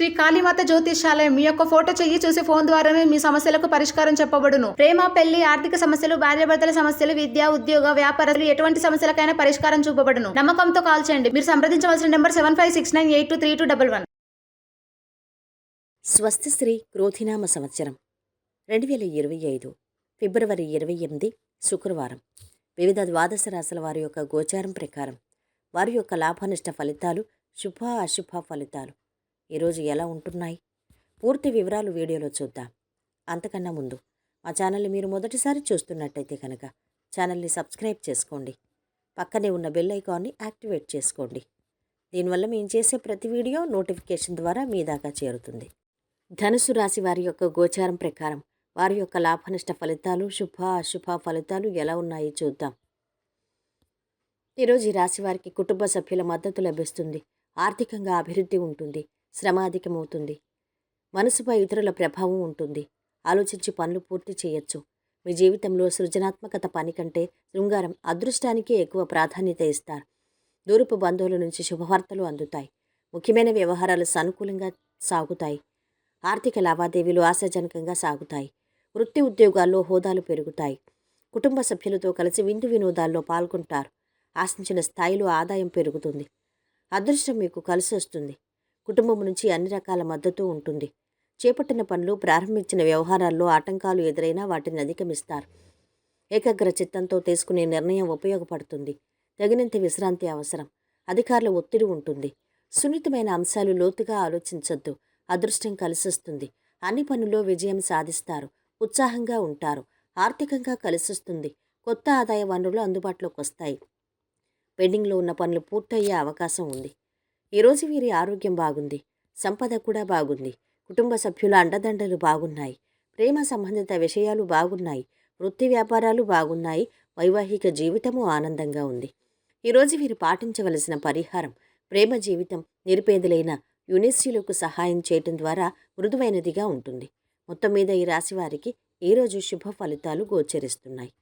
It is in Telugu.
శ్రీ కాళీమాత జ్యోతిష్యాలయం మీ యొక్క ఫోటో చెయ్యి చూసి ఫోన్ ద్వారానే మీ సమస్యలకు పరిష్కారం చెప్పబడును. ప్రేమ పెళ్ళి ఆర్థిక సమస్యలు భార్యాభర్తల సమస్యలు విద్య ఉద్యోగ వ్యాపారాలు ఎటువంటి సమస్యలకైనా పరిష్కారం చూపబడును. నమ్మకంతో కాల్ చేయండి. మీరు సంప్రదించవలసిన number seven five six nine eight two three two double one. స్వస్తి శ్రీ క్రోధినామ సంవత్సరం. రెండు వేల ఇరవై ఐదు ఫిబ్రవరి ఇరవై ఎనిమిది శుక్రవారం. వివిధ ద్వాదశ రాశుల వారి యొక్క గోచారం ప్రకారం వారి యొక్క లాభనష్ట ఫలితాలు శుభ అశుభ ఫలితాలు. ఈరోజు ఎలా ఉంటున్నాయి? పూర్తి వివరాలు వీడియోలో చూద్దాం. అంతకన్నా ముందు మా ఛానల్ని మీరు మొదటిసారి చూస్తున్నట్టయితే కనుక ఛానల్ని సబ్స్క్రైబ్ చేసుకోండి. పక్కనే ఉన్న బెల్ ఐకాన్ని యాక్టివేట్ చేసుకోండి. దీనివల్ల మేము చేసే ప్రతి వీడియో నోటిఫికేషన్ ద్వారా మీ దాకా చేరుతుంది. ధనుసు రాశి వారి యొక్క గోచారం ప్రకారం వారి యొక్క లాభనష్ట ఫలితాలు శుభ అశుభ ఫలితాలు ఎలా ఉన్నాయి చూద్దాం. ఈరోజు ఈ రాశి వారికి కుటుంబ సభ్యుల మద్దతు లభిస్తుంది. ఆర్థికంగా అభివృద్ధి ఉంటుంది. శ్రమ అధికమవుతుంది మనసుపై ఇతరుల ప్రభావం ఉంటుంది. ఆలోచించి పనులు పూర్తి చేయొచ్చు. మీ జీవితంలో సృజనాత్మకత పని కంటే శృంగారం అదృష్టానికే ఎక్కువ ప్రాధాన్యత ఇస్తారు. దూరపు బంధువుల నుంచి శుభవార్తలు అందుతాయి. ముఖ్యమైన వ్యవహారాలు సానుకూలంగా సాగుతాయి. ఆర్థిక లావాదేవీలు ఆశాజనకంగా సాగుతాయి. వృత్తి ఉద్యోగాల్లో హోదాలు పెరుగుతాయి. కుటుంబ సభ్యులతో కలిసి విందు వినోదాల్లో పాల్గొంటారు. ఆశించిన స్థాయిలో ఆదాయం పెరుగుతుంది. అదృష్టం మీకు కలిసి వస్తుంది కుటుంబం నుంచి అన్ని రకాల మద్దతు ఉంటుంది. చేపట్టిన పనులు ప్రారంభించిన వ్యవహారాల్లో ఆటంకాలు ఎదురైనా వాటిని అధిగమిస్తారు. ఏకాగ్ర చిత్తంతో తీసుకునే నిర్ణయం ఉపయోగపడుతుంది. తగినంత విశ్రాంతి అవసరం. అధికారుల ఒత్తిడి ఉంటుంది. సున్నితమైన అంశాలు లోతుగా ఆలోచించొద్దు. అదృష్టం కలిసిస్తుంది. అన్ని పనుల్లో విజయం సాధిస్తారు. ఉత్సాహంగా ఉంటారు. ఆర్థికంగా కలిసిస్తుంది. కొత్త ఆదాయ వనరులు అందుబాటులోకి వస్తాయి పెండింగ్లో ఉన్న పనులు పూర్తయ్యే అవకాశం ఉంది. ఈరోజు వీరి ఆరోగ్యం బాగుంది సంపద కూడా బాగుంది కుటుంబ సభ్యుల అండదండలు బాగున్నాయి ప్రేమ సంబంధిత విషయాలు బాగున్నాయి వృత్తి వ్యాపారాలు బాగున్నాయి వైవాహిక జీవితము ఆనందంగా ఉంది. ఈరోజు వీరు పాటించవలసిన పరిహారం ప్రేమ జీవితం నిరుపేదలైన యునెస్సీలకు సహాయం చేయటం ద్వారా మృదువైనదిగా ఉంటుంది. మొత్తం మీద ఈ రాశి వారికి ఈరోజు శుభ ఫలితాలు గోచరిస్తున్నాయి.